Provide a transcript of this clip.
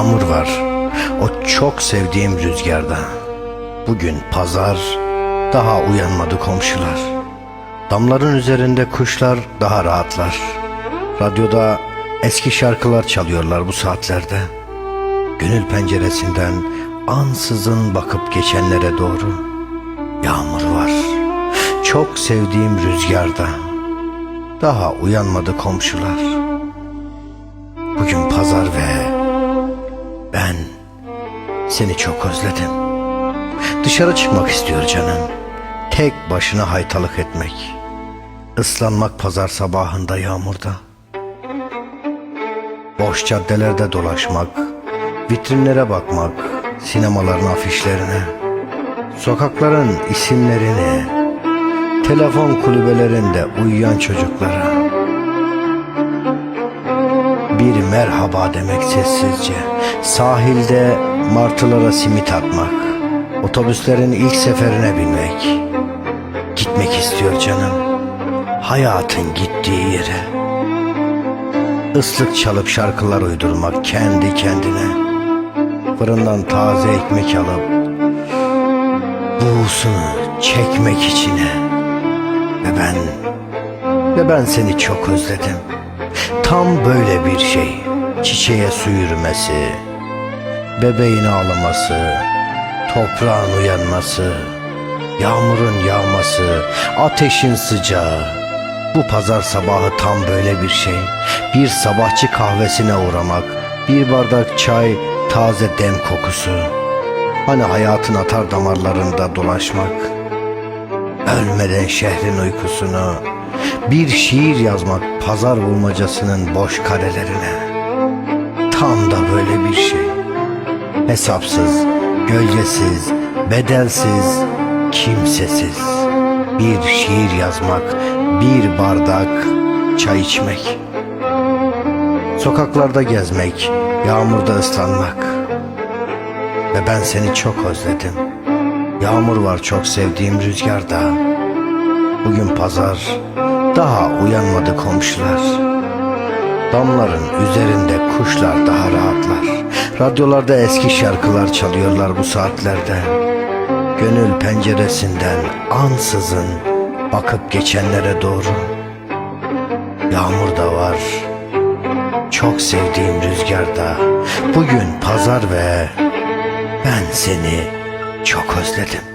Yağmur var. O çok sevdiğim rüzgarda. Bugün pazar. Daha uyanmadı komşular. Damların üzerinde kuşlar daha rahatlar. Radyoda eski şarkılar çalıyorlar bu saatlerde. Gönül penceresinden ansızın bakıp geçenlere doğru yağmur var. Çok sevdiğim rüzgarda. Daha uyanmadı komşular. Seni çok özledim. Dışarı çıkmak istiyor canım. Tek başına haytalık etmek. Islanmak pazar sabahında yağmurda. Boş caddelerde dolaşmak, vitrinlere bakmak, sinemaların afişlerine, sokakların isimlerini, telefon kulübelerinde uyuyan çocuklara. Bir merhaba demek sessizce, sahilde martılara simit atmak, otobüslerin ilk seferine binmek. Gitmek istiyor canım, hayatın gittiği yere. Islık çalıp şarkılar uydurmak kendi kendine. Fırından taze ekmek alıp buğusunu çekmek içine. Ve ben, ve ben seni çok özledim. Tam böyle bir şey. Çiçeğe su yürümesi, bebeğin ağlaması, toprağın uyanması, yağmurun yağması, ateşin sıcağı. Bu pazar sabahı tam böyle bir şey. Bir sabahçı kahvesine uğramak, bir bardak çay, taze dem kokusu. Hani hayatın atar damarlarında dolaşmak. Ölmeden şehrin uykusunu, bir şiir yazmak pazar bulmacasının boş karelerine. Tam da böyle bir şey. Hesapsız, gölgesiz, bedelsiz, kimsesiz. Bir şiir yazmak, bir bardak çay içmek. Sokaklarda gezmek, yağmurda ıslanmak. Ve ben seni çok özledim. Yağmur var çok sevdiğim rüzgarda. Bugün pazar, daha uyanmadı komşular. Damların üzerinde kuşlar daha rahatlar. Radyolarda eski şarkılar çalıyorlar bu saatlerde. Gönül penceresinden ansızın bakıp geçenlere doğru. Yağmur da var. Çok sevdiğim rüzgarda. Bugün pazar ve ben seni çok özledim.